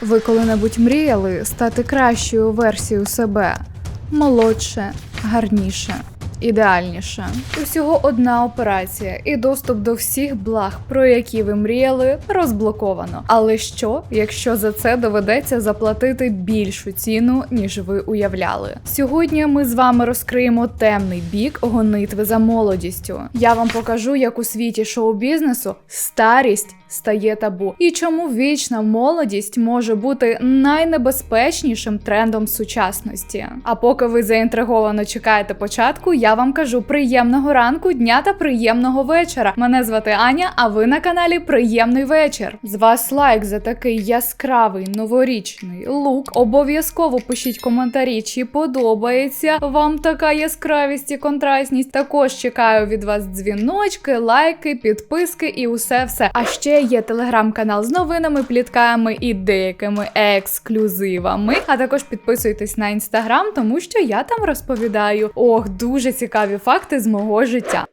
Ви коли-небудь мріяли стати кращою версією себе, молодше, гарніше, ідеальніше. Усього одна операція, і доступ до всіх благ, про які ви мріяли, розблоковано. Але що, якщо за це доведеться заплатити більшу ціну, ніж ви уявляли? Сьогодні ми з вами розкриємо темний бік гонитви за молодістю. Я вам покажу, як у світі шоу-бізнесу старість стає табу, і чому вічна молодість може бути найнебезпечнішим трендом сучасності. А поки ви заінтриговано чекаєте початку, я вам кажу приємного ранку, дня та приємного вечора. Мене звати Аня, а ви на каналі Приємний вечір. З вас лайк за такий яскравий новорічний лук. Обов'язково пишіть коментарі, чи подобається вам така яскравість і контрастність. Також чекаю від вас дзвіночки, лайки, підписки і усе все. А ще є телеграм-канал з новинами, плітками і деякими ексклюзивами. А також підписуйтесь на інстаграм, тому що я там розповідаю ох, дуже цікаві факти з мого життя.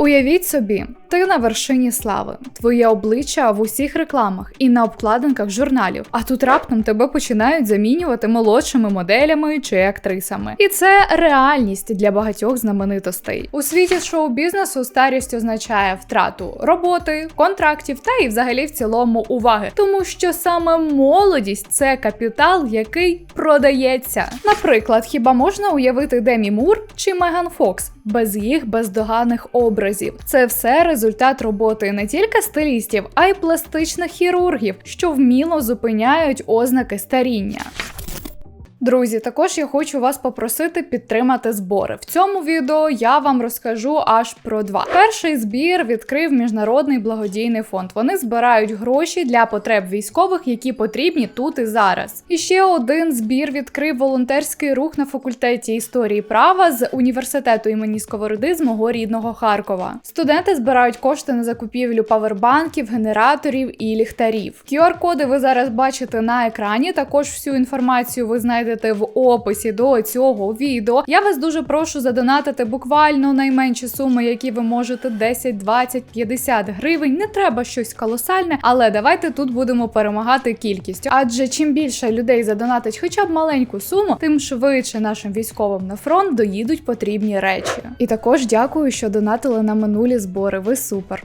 Уявіть собі, ти на вершині слави, твоє обличчя в усіх рекламах і на обкладинках журналів. А тут раптом тебе починають замінювати молодшими моделями чи актрисами. І це реальність для багатьох знаменитостей. У світі шоу-бізнесу старість означає втрату роботи, контрактів та і взагалі в цілому уваги, тому що саме молодість це капітал, який продається. Наприклад, хіба можна уявити Демі Мур чи Меган Фокс без їх бездоганних образів? Це все результат роботи не тільки стилістів, а й пластичних хірургів, що вміло зупиняють ознаки старіння. Друзі, також я хочу вас попросити підтримати збори. В цьому відео я вам розкажу аж про два. Перший збір відкрив міжнародний благодійний фонд. Вони збирають гроші для потреб військових, які потрібні тут і зараз. І ще один збір відкрив волонтерський рух на факультеті історії права з університету імені Сковороди з мого рідного Харкова. Студенти збирають кошти на закупівлю павербанків, генераторів і ліхтарів. QR-коди ви зараз бачите на екрані. Також всю інформацію ви знайдете в описі до цього відео. Я вас дуже прошу задонатити буквально найменші суми, які ви можете 10, 20, 50 гривень. Не треба щось колосальне, але давайте тут будемо перемагати кількістю. Адже чим більше людей задонатить хоча б маленьку суму, тим швидше нашим військовим на фронт доїдуть потрібні речі. І також дякую, що донатили на минулі збори. Ви супер.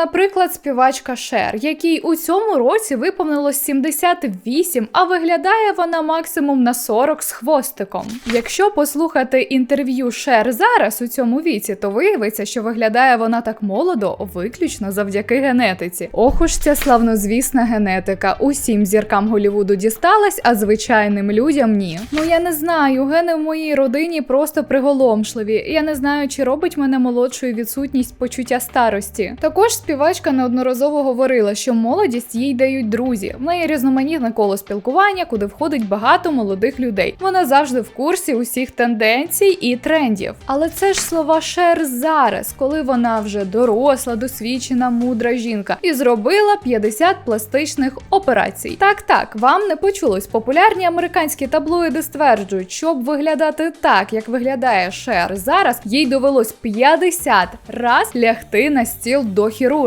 Наприклад, співачка Шер, якій у цьому році виповнилось 78, а виглядає вона максимум на 40 з хвостиком. Якщо послухати інтерв'ю Шер зараз у цьому віці, то виявиться, що виглядає вона так молодо, виключно завдяки генетиці. Ох уж ця славнозвісна генетика. Усім зіркам Голівуду дісталась, а звичайним людям ні. Ну я не знаю, гени в моїй родині просто приголомшливі. Я не знаю, чи робить мене молодшою відсутність почуття старості. Також співачка неодноразово говорила, що молодість їй дають друзі. В неї різноманітне коло спілкування, куди входить багато молодих людей. Вона завжди в курсі усіх тенденцій і трендів. Але це ж слова Шер зараз, коли вона вже доросла, досвідчена, мудра жінка і зробила 50 пластичних операцій. Так, так, вам не почулось. Популярні американські таблоїди стверджують, щоб виглядати так, як виглядає Шер зараз, їй довелось 50 раз лягти на стіл до хірурга.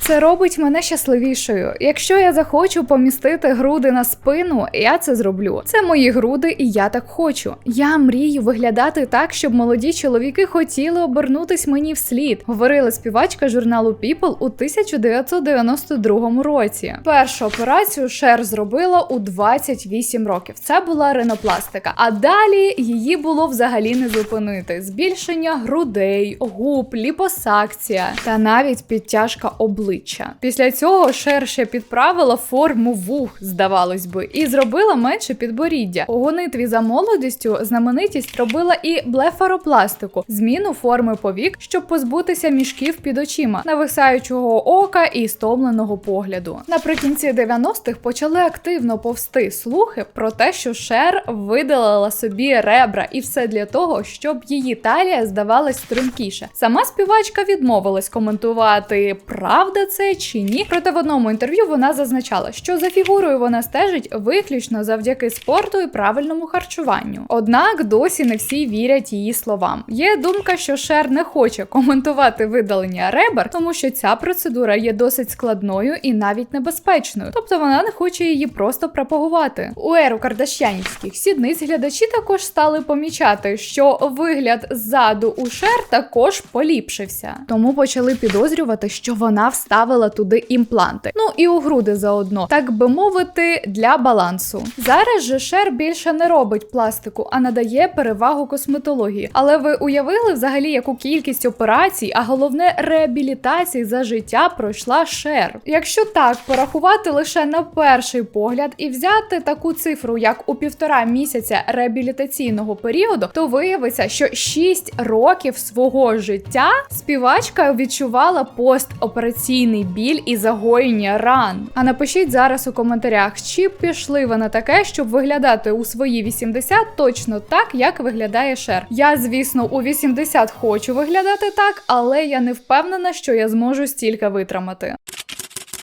Це робить мене щасливішою. Якщо я захочу помістити груди на спину, я це зроблю. Це мої груди, і я так хочу. Я мрію виглядати так, щоб молоді чоловіки хотіли обернутись мені вслід. Говорила співачка журналу People у 1992 році. Першу операцію Шер зробила у 28 років. Це була ринопластика. А далі її було взагалі не зупинити. Збільшення грудей, губ, ліпосакція та навіть підтяжка обличчя. Після цього Шер ще підправила форму вух, здавалось би, і зробила менше підборіддя. У гонитві за молодістю знаменитість робила і блефаропластику, зміну форми повік, щоб позбутися мішків під очима, нависаючого ока і стомленого погляду. Наприкінці 90-х почали активно повсти слухи про те, що Шер видалила собі ребра, і все для того, щоб її талія здавалась стрункіше. Сама співачка відмовилась коментувати правда це чи ні. Проте в одному інтерв'ю вона зазначала, що за фігурою вона стежить виключно завдяки спорту і правильному харчуванню. Однак досі не всі вірять її словам. Є думка, що Шер не хоче коментувати видалення ребер, тому що ця процедура є досить складною і навіть небезпечною. Тобто вона не хоче її просто пропагувати. У еру кардашянівських сідниць глядачі також стали помічати, що вигляд ззаду у Шер також поліпшився. Тому почали підозрювати, що вона вставила туди імпланти. Ну і у груди заодно, так би мовити, для балансу. Зараз же Шер більше не робить пластику, а надає перевагу косметології. Але ви уявили взагалі, яку кількість операцій, а головне реабілітацій за життя пройшла Шер. Якщо так порахувати лише на перший погляд і взяти таку цифру, як у півтора місяця реабілітаційного періоду, то виявиться, що 6 років свого життя співачка відчувала постопераційний біль і загоєння ран. А напишіть зараз у коментарях, чи пішли ви на таке, щоб виглядати у свої 80 точно так, як виглядає Шер. Я, звісно, у 80 хочу виглядати так, але я не впевнена, що я зможу стільки витримати.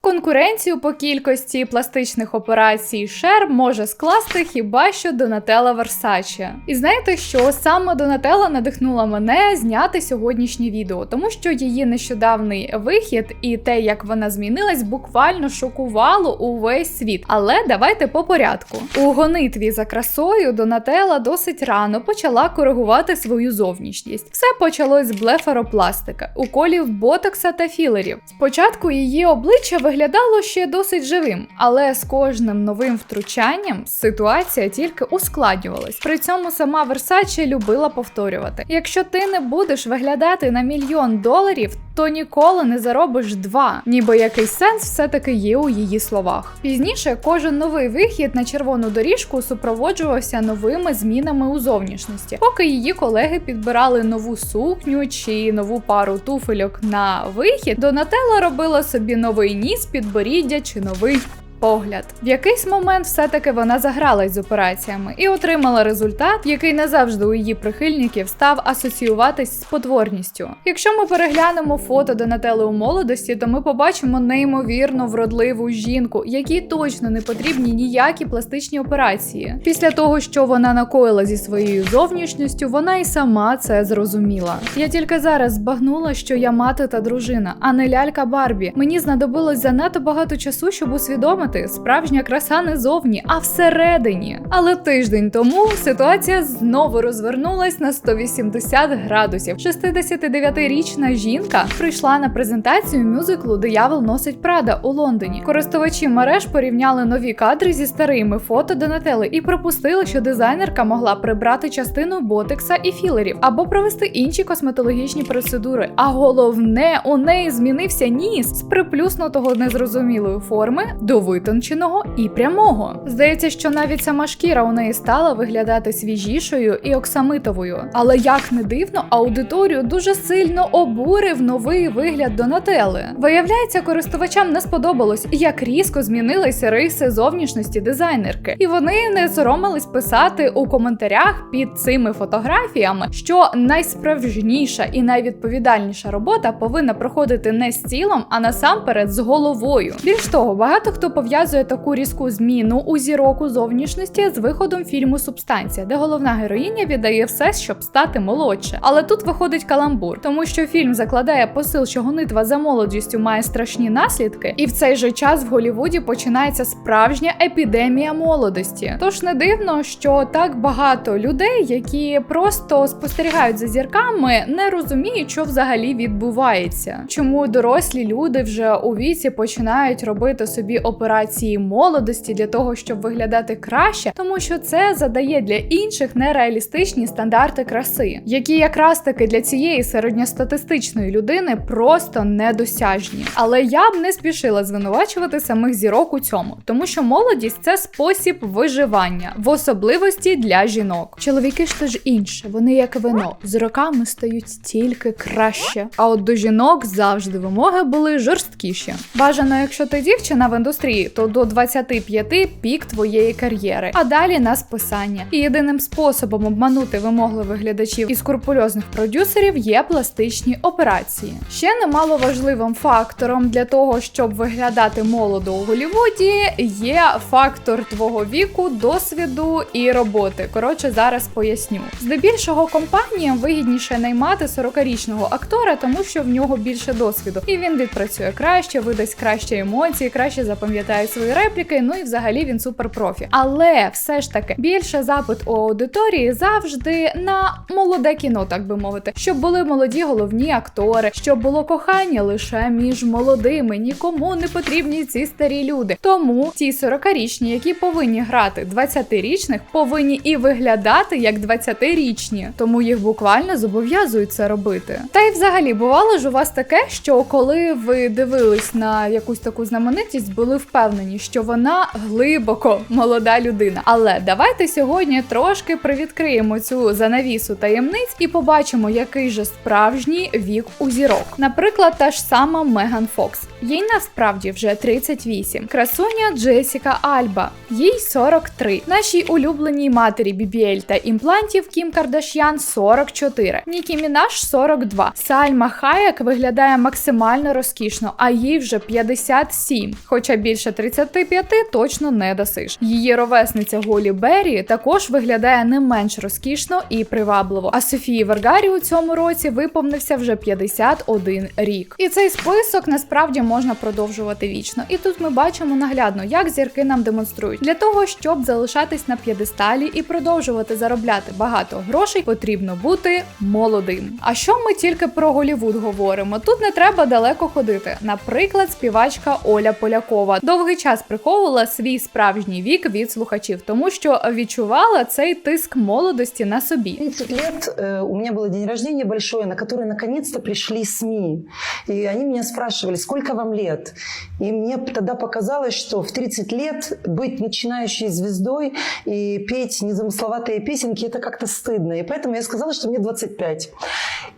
Конкуренцію по кількості пластичних операцій Шер може скласти хіба що Донателла Версаче. І знаєте, що саме Донателла надихнула мене зняти сьогоднішнє відео, тому що її нещодавний вихід і те, як вона змінилась, буквально шокувало увесь світ. Але давайте по порядку. У гонитві за красою Донателла досить рано почала коригувати свою зовнішність. Все почалось з блефаропластика, уколів ботокса та філерів. Спочатку її обличчя виглядало ще досить живим, але з кожним новим втручанням ситуація тільки ускладнювалась. При цьому сама Версаче любила повторювати: якщо ти не будеш виглядати на мільйон доларів, то ніколи не заробиш два. Ніби якийсь сенс все-таки є у її словах. Пізніше кожен новий вихід на червону доріжку супроводжувався новими змінами у зовнішності, поки її колеги підбирали нову сукню чи нову пару туфельок на вихід, Донателла робила собі новий ніс, підборіддя чи новий. Погляд в якийсь момент все-таки вона загралась з операціями і отримала результат, який назавжди у її прихильників став асоціюватись з потворністю. Якщо ми переглянемо фото Донателли у молодості, то ми побачимо неймовірно вродливу жінку, якій точно не потрібні ніякі пластичні операції. Після того, що вона накоїла зі своєю зовнішністю, вона і сама це зрозуміла. Я тільки зараз збагнула, що я мати та дружина, а не лялька Барбі. Мені знадобилось занадто багато часу, щоб усвідомити, справжня краса не зовні, а всередині. Але тиждень тому ситуація знову розвернулась на 180 градусів. 69-річна жінка прийшла на презентацію мюзиклу Диявол носить Прада у Лондоні. Користувачі мереж порівняли нові кадри зі старими фото Донателли і припустили, що дизайнерка могла прибрати частину ботекса і філерів або провести інші косметологічні процедури. А головне, у неї змінився ніс з приплюснутого незрозумілої форми до витонченого і прямого. Здається, що навіть сама шкіра у неї стала виглядати свіжішою і оксамитовою. Але як не дивно, аудиторію дуже сильно обурив новий вигляд Донателли. Виявляється, користувачам не сподобалось, як різко змінилися риси зовнішності дизайнерки, і вони не соромились писати у коментарях під цими фотографіями, що найсправжніша і найвідповідальніша робота повинна проходити не з тілом, а насамперед з головою. Більш того, багато хто пов'язує таку різку зміну у зірок у зовнішності з виходом фільму Субстанція, де головна героїня віддає все, щоб стати молодше. Але тут виходить каламбур, тому що фільм закладає посил, що гонитва за молодістю має страшні наслідки, і в цей же час в Голівуді починається справжня епідемія молодості. Тож не дивно, що так багато людей, які просто спостерігають за зірками, не розуміють, що взагалі відбувається. Чому дорослі люди вже у віці починають робити собі операції молодості для того, щоб виглядати краще, тому що це задає для інших нереалістичні стандарти краси, які якраз таки для цієї середньостатистичної людини просто недосяжні. Але я б не спішила звинувачувати самих зірок у цьому, тому що молодість це спосіб виживання, в особливості для жінок. Чоловіки ж теж інше, вони як вино, з роками стають тільки краще. А от до жінок завжди вимоги були жорсткіші. Бажано, якщо ти дівчина в індустрії, то до 25 пік твоєї кар'єри, а далі на списання. І єдиним способом обманути вимогливих глядачів і скрупульозних продюсерів є пластичні операції. Ще немало важливим фактором для того, щоб виглядати молодо у Голлівуді, є фактор твого віку, досвіду і роботи. Коротше, зараз поясню. Здебільшого компаніям вигідніше наймати 40-річного актора, тому що в нього більше досвіду, і він відпрацює краще, видасть краще емоції, краще запам'ятає свої репліки. Ну і взагалі він суперпрофі. Але все ж таки більше запит у аудиторії завжди на молоде кіно, так би мовити, щоб були молоді головні актори, щоб було кохання лише між молодими, нікому не потрібні ці старі люди. Тому ті 40-річні, які повинні грати 20-річних, повинні і виглядати як 20-річні, тому їх буквально зобов'язують це робити. Та й взагалі бувало ж у вас таке, що коли ви дивились на якусь таку знаменитість, були впевнені, що вона глибоко молода людина. Але давайте сьогодні трошки привідкриємо цю занавісу таємниць і побачимо, який же справжній вік у зірок. Наприклад, та ж сама Меган Фокс. Їй насправді вже 38. Красуня Джесіка Альба, їй 43. Нашій улюбленій матері BBL та імплантів Кім Кардашян 44. Нікі Мінаш 42. Сальма Хаєк виглядає максимально розкішно, а їй вже 57. Хоча більше 35 точно не дасиш. Її ровесниця Голі Беррі також виглядає не менш розкішно і привабливо. А Софії Варгарі у цьому році виповнився вже 51 рік. І цей список насправді можна продовжувати вічно. І тут ми бачимо наглядно, як зірки нам демонструють. Для того, щоб залишатись на п'єдесталі і продовжувати заробляти багато грошей, потрібно бути молодим. А що ми тільки про Голівуд говоримо? Тут не треба далеко ходити. Наприклад, співачка Оля Полякова довгий час приховувала свій справжній вік від слухачів, тому що відчувала цей тиск молодості на собі. 30 лет э, у меня был день рождения большой, на который наконец-то пришли СМИ. И они меня спрашивали, сколько вам лет? И мне тогда показалось, что в 30 лет быть начинающей звездой и петь незамысловатые песенки – это как-то стыдно. И поэтому я сказала, что мне 25.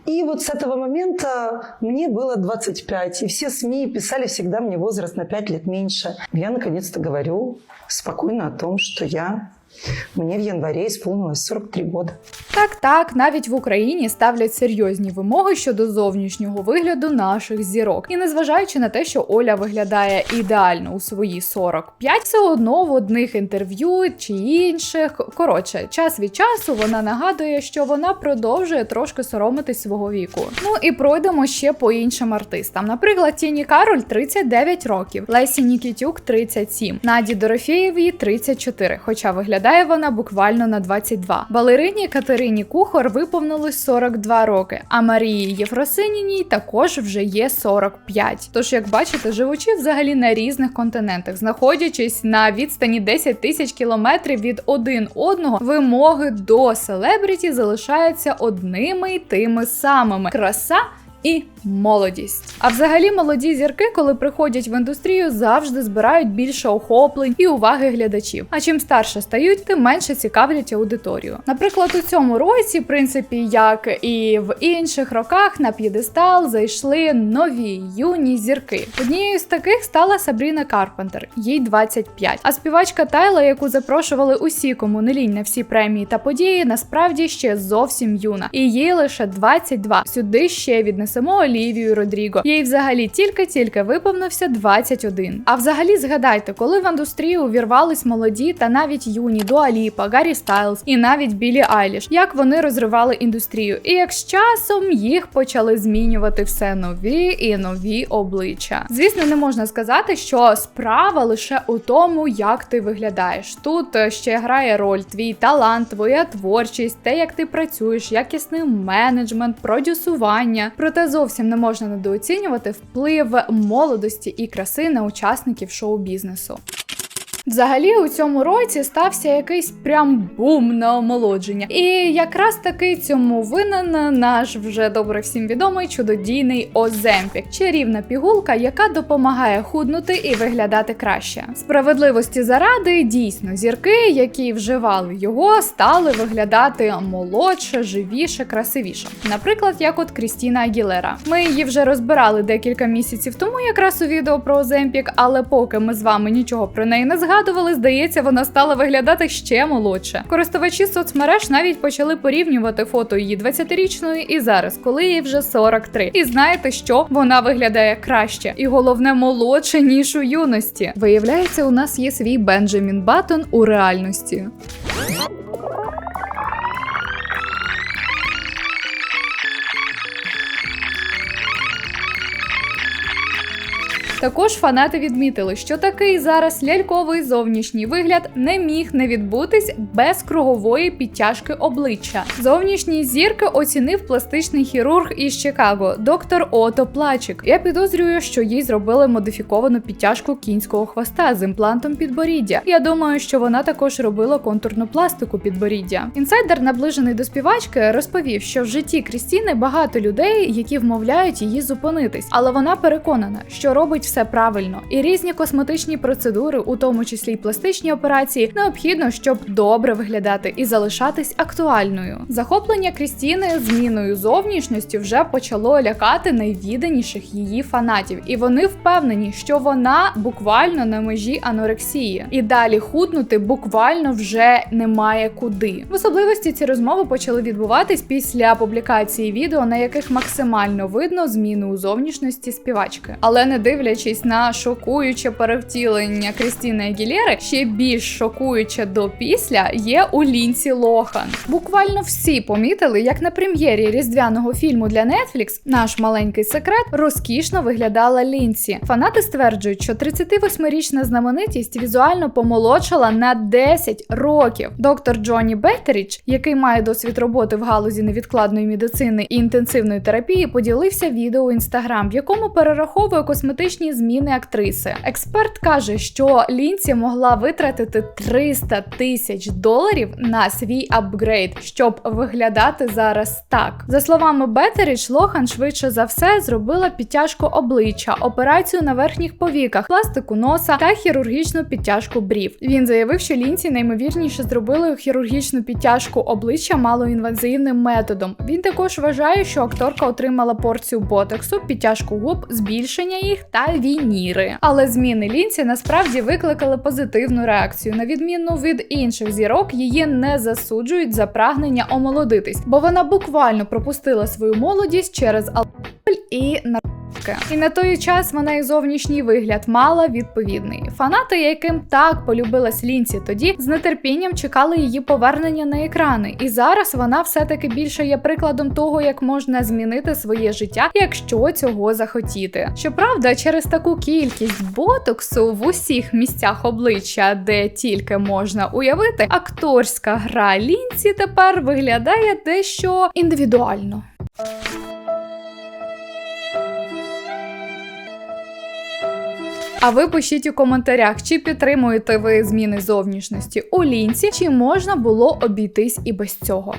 И вот с этого момента мне было 25. И все СМИ писали всегда мне возраст на 5 лет меньше. Я наконец-то говорю спокойно о том, что я мне в январе исполнилось 43 года. Так, так, навіть в Україні ставлять серйозні вимоги щодо зовнішнього вигляду наших зірок. І незважаючи на те, що Оля виглядає ідеально у свої 45, все одно в одних інтерв'ю чи інших. Коротше, час від часу вона нагадує, що вона продовжує трошки соромитись свого віку. Ну і пройдемо ще по іншим артистам. Наприклад, Тіні Кароль 39 років, Лесі Нікітюк 37, Наді Дорофєєвій 34, хоча виглядає вона буквально на 22. Балерині Катерині Кухор виповнилось 42 роки, а Марії Єфросиніній також вже є 45. Тож, як бачите, живучи взагалі на різних континентах, знаходячись на відстані 10 тисяч кілометрів від один одного, вимоги до селебріті залишаються одними й тими самими: краса. І молодість. А взагалі молоді зірки, коли приходять в індустрію, завжди збирають більше охоплень і уваги глядачів. А чим старше стають, тим менше цікавлять аудиторію. Наприклад, у цьому році, в принципі, як і в інших роках, на п'єдестал зайшли нові юні зірки. Однією з таких стала Сабріна Карпентер, їй 25. А співачка Тайла, яку запрошували усі, кому не лінь на всі премії та події, насправді ще зовсім юна. І їй лише 22. Сюди ще віднесемо Олівію Родріго. Їй взагалі тільки-тільки виповнився 21. А взагалі згадайте, коли в індустрію увірвались молоді та навіть юні Дуаліпа, Гаррі Стайлз і навіть Білі Айліш, як вони розривали індустрію, і як з часом їх почали змінювати все нові і нові обличчя. Звісно, не можна сказати, що справа лише у тому, як ти виглядаєш. Тут е, ще грає роль твій талант, твоя творчість, те, як ти працюєш, якісний менеджмент, продюсування. Проте зовсім не можна недооцінювати вплив молодості і краси на учасників шоу-бізнесу. Взагалі, у цьому році стався якийсь прям бум на омолодження. І якраз таки цьому винен наш вже добре всім відомий чудодійний Оземпік, чарівна пігулка, яка допомагає худнути і виглядати краще. Справедливості заради дійсно зірки, які вживали його, стали виглядати молодше, живіше, красивіше. Наприклад, як от Крістіна Агілера. Ми її вже розбирали декілька місяців тому, якраз у відео про Оземпік, але поки ми з вами нічого про неї не згадували, здається, вона стала виглядати ще молодше. Користувачі соцмереж навіть почали порівнювати фото її 20-річної і зараз, коли їй вже 43. І знаєте що? Вона виглядає краще і головне молодше ніж у юності. Виявляється, у нас є свій Бенджамін Баттон у реальності. Також фанати відмітили, що такий зараз ляльковий зовнішній вигляд не міг не відбутись без кругової підтяжки обличчя. Зовнішні зірки оцінив пластичний хірург із Чикаго, доктор Ото Плачик. Я підозрюю, що їй зробили модифіковану підтяжку кінського хвоста з імплантом підборіддя. Я думаю, що вона також робила контурну пластику підборіддя. Інсайдер, наближений до співачки, розповів, що в житті Крістіни багато людей, які вмовляють її зупинитись, але вона переконана, що робить все правильно, і різні косметичні процедури, у тому числі й пластичні операції, необхідно, щоб добре виглядати і залишатись актуальною. Захоплення Крістіни зміною зовнішністю вже почало лякати найвідданіших її фанатів, і вони впевнені, що вона буквально на межі анорексії, і далі худнути буквально вже немає куди. В особливості ці розмови почали відбуватись після публікації відео, на яких максимально видно зміну у зовнішності співачки, але не дивлячись на шокуюче перевтілення Крістіни Агілєри, ще більш шокуюче до після є у Лінсі Лохан. Буквально всі помітили, як на прем'єрі різдвяного фільму для Netflix наш маленький секрет розкішно виглядала Лінсі. Фанати стверджують, що 38-річна знаменитість візуально помолодшала на 10 років. Доктор Джонні Беттеріч, який має досвід роботи в галузі невідкладної медицини і інтенсивної терапії, поділився відео у інстаграм, в якому перераховує косметичні зміни актриси. Експерт каже, що Лінсі могла витратити 300 тисяч доларів на свій апгрейд, щоб виглядати зараз так. За словами Беттеріч, Лохан швидше за все зробила підтяжку обличчя, операцію на верхніх повіках, пластику носа та хірургічну підтяжку брів. Він заявив, що Лінсі наймовірніше зробили хірургічну підтяжку обличчя малоінвазивним методом. Він також вважає, що акторка отримала порцію ботоксу, підтяжку губ, збільшення їх та вініри. Але зміни лінці насправді викликали позитивну реакцію. На відміну від інших зірок, її не засуджують за прагнення омолодитись, бо вона буквально пропустила свою молодість через алкоголь і наркотики. І на той час вона і зовнішній вигляд мала відповідний. Фанати, яким так полюбилась Лінсі тоді, з нетерпінням чекали її повернення на екрани. І зараз вона все-таки більше є прикладом того, як можна змінити своє життя, якщо цього захотіти. Щоправда, через таку кількість ботоксу в усіх місцях обличчя, де тільки можна уявити, акторська гра Лінсі тепер виглядає дещо індивідуально. А ви пишіть у коментарях, чи підтримуєте ви зміни зовнішності у лінці, чи можна було обійтись і без цього.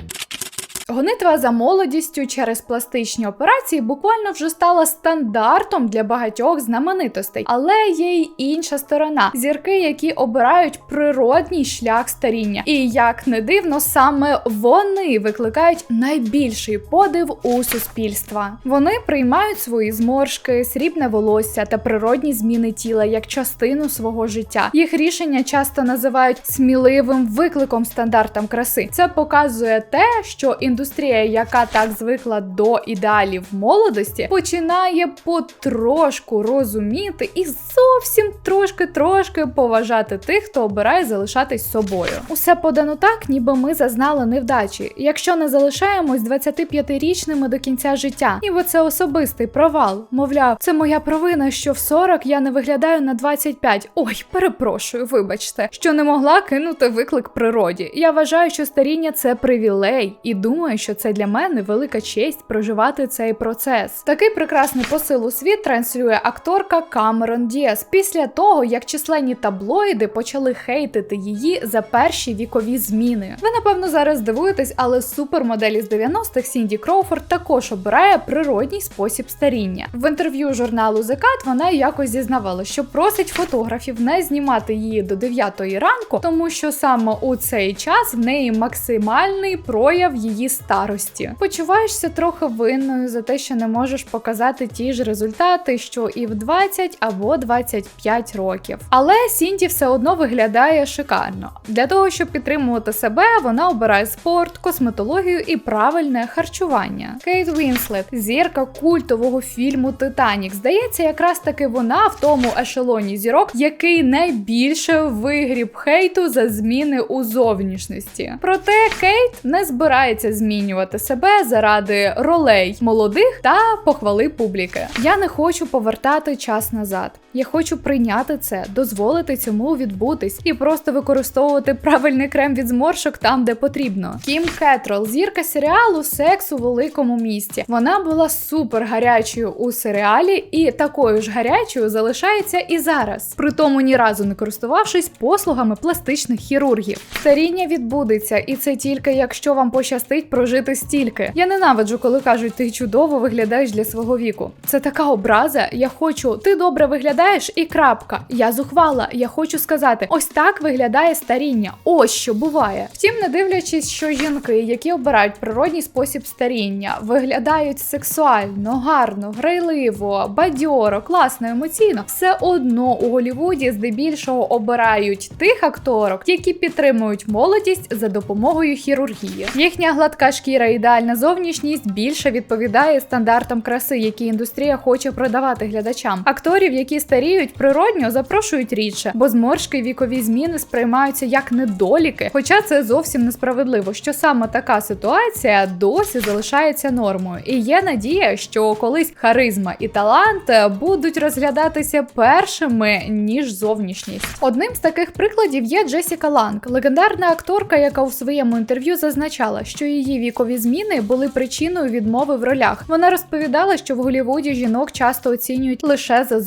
Гонитва за молодістю через пластичні операції буквально вже стала стандартом для багатьох знаменитостей, але є й інша сторона зірки, які обирають природній шлях старіння. І як не дивно, саме вони викликають найбільший подив у суспільства. Вони приймають свої зморшки, срібне волосся та природні зміни тіла як частину свого життя. Їх рішення часто називають сміливим викликом стандартам краси. Це показує те, що індустрія, яка так звикла до ідеалів молодості, починає потрошку розуміти і зовсім трошки-трошки поважати тих, хто обирає залишатись собою. Усе подано так, ніби ми зазнали невдачі, якщо не залишаємось 25-річними до кінця життя, ніби це особистий провал. Мовляв, це моя провина, що в 40 я не виглядаю на 25. Ой, перепрошую, вибачте, що не могла кинути виклик природі. Я вважаю, що старіння це привілей, і думаю, думаю, що це для мене велика честь проживати цей процес. Такий прекрасний посил у світ транслює акторка Камерон Діас після того, як численні таблоїди почали хейтити її за перші вікові зміни. Ви напевно зараз здивуєтесь, але супермоделі з 90-х Сінді Кроуфорд також обирає природній спосіб старіння. В інтерв'ю журналу The Cut вона якось зізнавала, що просить фотографів не знімати її до 9 ранку, тому що саме у цей час в неї максимальний прояв її старості. Почуваєшся трохи винною за те, що не можеш показати ті ж результати, що і в 20 або 25 років. Але Сінді все одно виглядає шикарно. Для того, щоб підтримувати себе, вона обирає спорт, косметологію і правильне харчування. Кейт Вінслет, зірка культового фільму Титанік. Здається, якраз таки вона в тому ешелоні зірок, який найбільше вигріб хейту за зміни у зовнішності. Проте Кейт не збирається змінювати себе заради ролей молодих та похвали публіки. Я не хочу повертати час назад. Я хочу прийняти це, дозволити цьому відбутись і просто використовувати правильний крем від зморшок там, де потрібно. Кім Кетрол, зірка серіалу Секс у великому місті. Вона була супер гарячою у серіалі і такою ж гарячою залишається і зараз, при тому ні разу не користувавшись послугами пластичних хірургів. Старіння відбудеться, і це тільки якщо вам пощастить прожити стільки. Я ненавиджу, коли кажуть, ти чудово виглядаєш для свого віку. Це така образа. Я хочу, ти добре виглядаєш, і крапка. Я зухвала. Я хочу сказати, ось так виглядає старіння. Ось що буває. Втім, не дивлячись, що жінки, які обирають природній спосіб старіння, виглядають сексуально, гарно, грайливо, бадьоро, класно, емоційно, все одно у Голівуді здебільшого обирають тих акторок, які підтримують молодість за допомогою хірургії. Їхня гладка шкіра, ідеальна зовнішність більше відповідає стандартам краси, які індустрія хоче продавати глядачам. Акторів, які старіють природньо, запрошують рідше, бо зморшки вікові зміни сприймаються як недоліки. Хоча це зовсім несправедливо, що саме така ситуація досі залишається нормою. І є надія, що колись харизма і талант будуть розглядатися першими ніж зовнішність. Одним з таких прикладів є Джесіка Ланг, легендарна акторка, яка у своєму інтерв'ю зазначала, що її вікові зміни були причиною відмови в ролях. Вона розповідала, що в Голлівуді жінок часто оцінюють лише за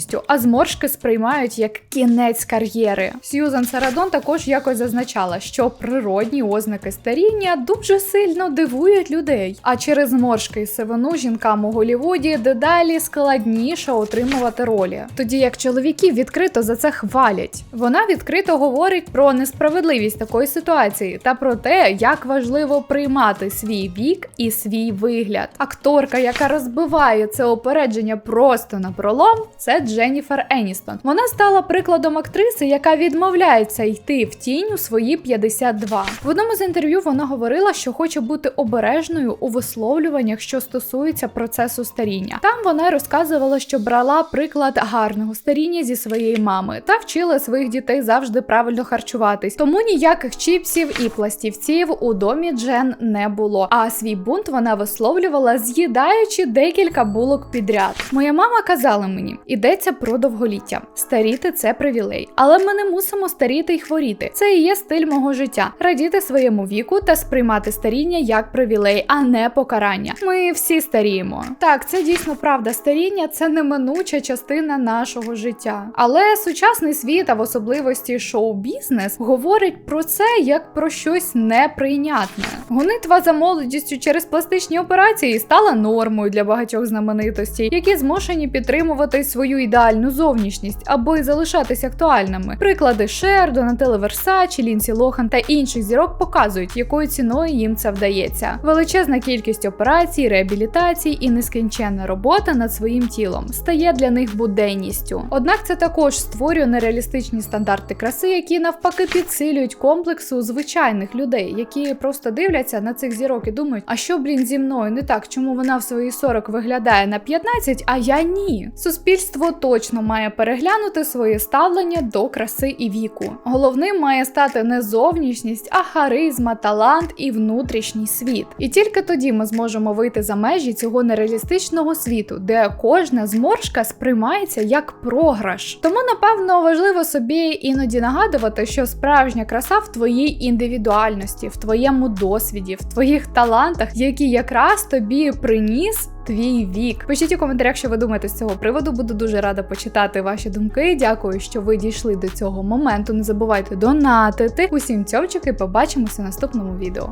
зовнішністю, а зморшки сприймають як кінець кар'єри. Сьюзан Сарадон також якось зазначала, що природні ознаки старіння дуже сильно дивують людей. А через зморшки і сивину жінкам у Голлівуді дедалі складніше отримувати ролі. Тоді як чоловіків відкрито за це хвалять. Вона відкрито говорить про несправедливість такої ситуації та про те, як важливо приймати свій вік і свій вигляд. Акторка, яка розбиває це опередження просто на пролом, це Дженніфер Еністон. Вона стала прикладом актриси, яка відмовляється йти в тінь у свої 52. В одному з інтерв'ю вона говорила, що хоче бути обережною у висловлюваннях, що стосується процесу старіння. Там вона розказувала, що брала приклад гарного старіння зі своєї мами та вчила своїх дітей завжди правильно харчуватись. Тому ніяких чіпсів і пластівців у домі Джен не було. А свій бунт вона висловлювала, з'їдаючи декілька булок підряд. Моя мама казала мені: ідеться про довголіття. Старіти це привілей, але ми не мусимо старіти й хворіти. Це і є стиль мого життя радіти своєму віку та сприймати старіння як привілей, а не покарання. Ми всі старіємо. Так, це дійсно правда. Старіння це неминуча частина нашого життя. Але сучасний світ, а в особливості шоу-бізнес, говорить про це як про щось неприйнятне. Гонитва за молодістю через пластичні операції стала нормою для багатьох знаменитостей, які змушені підтримувати свою ідеальну зовнішність, аби залишатись актуальними. Приклади Шер, Донателли Версачі, Лінсі Лохан та інших зірок показують, якою ціною їм це вдається. Величезна кількість операцій, реабілітацій і нескінченна робота над своїм тілом стає для них буденністю. Однак це також створює нереалістичні стандарти краси, які навпаки підсилюють комплексу звичайних людей, які просто дивляться на цих зірок і думають, а що блін зі мною не так, чому вона в свої 40 виглядає на 15, а я ні. Суспільство остаточно має переглянути своє ставлення до краси і віку. Головним має стати не зовнішність, а харизма, талант і внутрішній світ. І тільки тоді ми зможемо вийти за межі цього нереалістичного світу, де кожна зморшка сприймається як програш. Тому, напевно, важливо собі іноді нагадувати, що справжня краса в твоїй індивідуальності, в твоєму досвіді, в твоїх талантах, які якраз тобі приніс. Твій вік. Пишіть у коментарях, що ви думаєте з цього приводу. Буду дуже рада почитати ваші думки. Дякую, що ви дійшли до цього моменту. Не забувайте донатити. Усім цьовчики, побачимося в наступному відео.